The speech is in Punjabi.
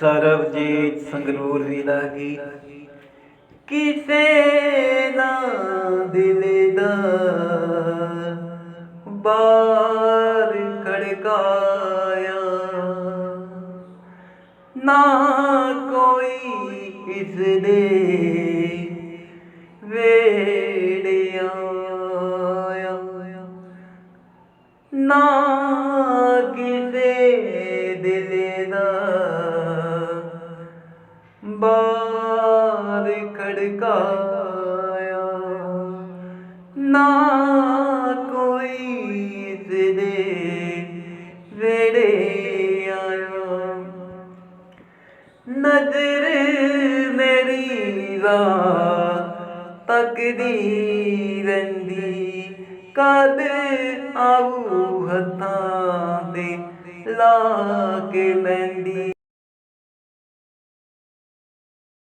ਸਰਬਜੀਤ ਸੰਗਰੂਰ ਵੀ ਦਾ ਗੀਤ ਕਿਸੇ ਨਾ ਦਿਲ ਦਾ ਬਾਰ ਖੜਕਾਇਆ। ਨਾ ਕੋਈ ਇਸ ਦੇ ਵੇੜੇ ਨਾ ਕਿਸੇ ਬਾਰ ਖੜਕਾਇਆ। ਨਾ ਕੋਈ ਇਸ ਵੇੜੇ ਆਇਆ। ਨਜ਼ਰ ਮੇਰੀ ਰਾਹ ਤੱਕਦੀ ਰਹਿੰਦੀ। ਕਦ ਆਊ ਹੱਥਾਂ ਦੇ ਲਾ ਕੇ ਲੈਂਦੀ